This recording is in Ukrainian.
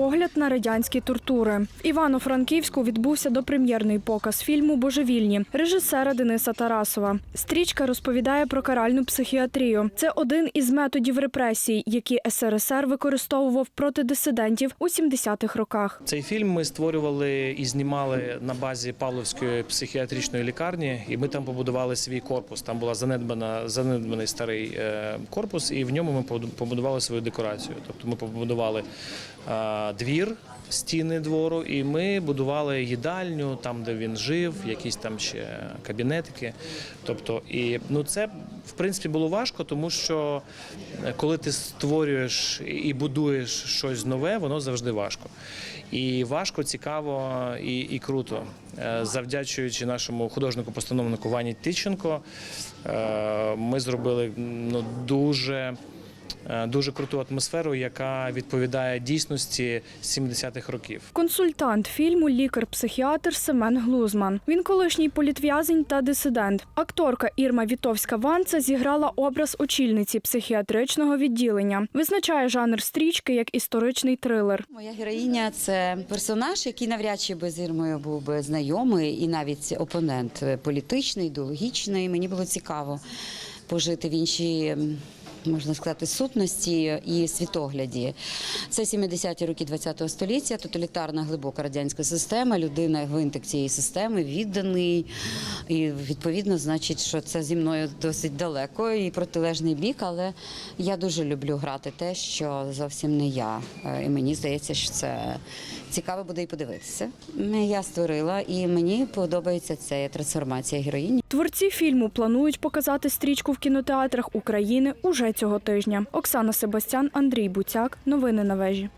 погляд на радянські тортури. Івано-Франківську відбувся допрем'єрний показ фільму Божевільні режисера Дениса Тарасова. Стрічка розповідає про каральну психіатрію. Це один із методів репресій, які СРСР використовував проти дисидентів у 70-х роках. Цей фільм ми створювали і знімали на базі Павловської психіатричної лікарні, і ми там побудували свій корпус. Там була занедбана занедбаний старий е, корпус, і в ньому ми побудували свою декорацію. Тобто ми побудували е, двір, стіни двору, і ми будували їдальню, там де він жив, якісь там ще кабінетики. Тобто, і ну це в принципі було важко, тому що е, коли ти створюєш і будуєш щось нове, воно завжди важко. І важко, цікаво і, і круто. Е, Завдячуючи нашому художнику-постановнику Вані Тищенко, е, ми зробили ну, дуже. Е, Дуже круту атмосферу, яка відповідає дійсності 70-х років. Консультант фільму лікар-психіатр Семен Глузман. Він колишній політв'язень та дисидент. Акторка Ірма Вітовська Ванца зіграла образ очільниці психіатричного відділення. Визначає жанр стрічки як історичний трилер. Моя героїня це персонаж, який навряд чи би з Ірмою був би знайомий, і навіть опонент політичний, ідеологічний. Мені було цікаво пожити в іншій. Можна сказати, сутності і світогляді. Це 70-ті роки ХХ століття, тоталітарна глибока радянська система, людина гвинтик цієї системи, відданий. І відповідно, значить, що це зі мною досить далеко і протилежний бік, але я дуже люблю грати те, що зовсім не я. Е, І мені здається, що це цікаво буде і подивитися. Я створила, і мені подобається ця трансформація героїні. Творці фільму планують показати стрічку в кінотеатрах України уже цього тижня. Оксана Себастян, Андрій Буцяк. Новини на вежі.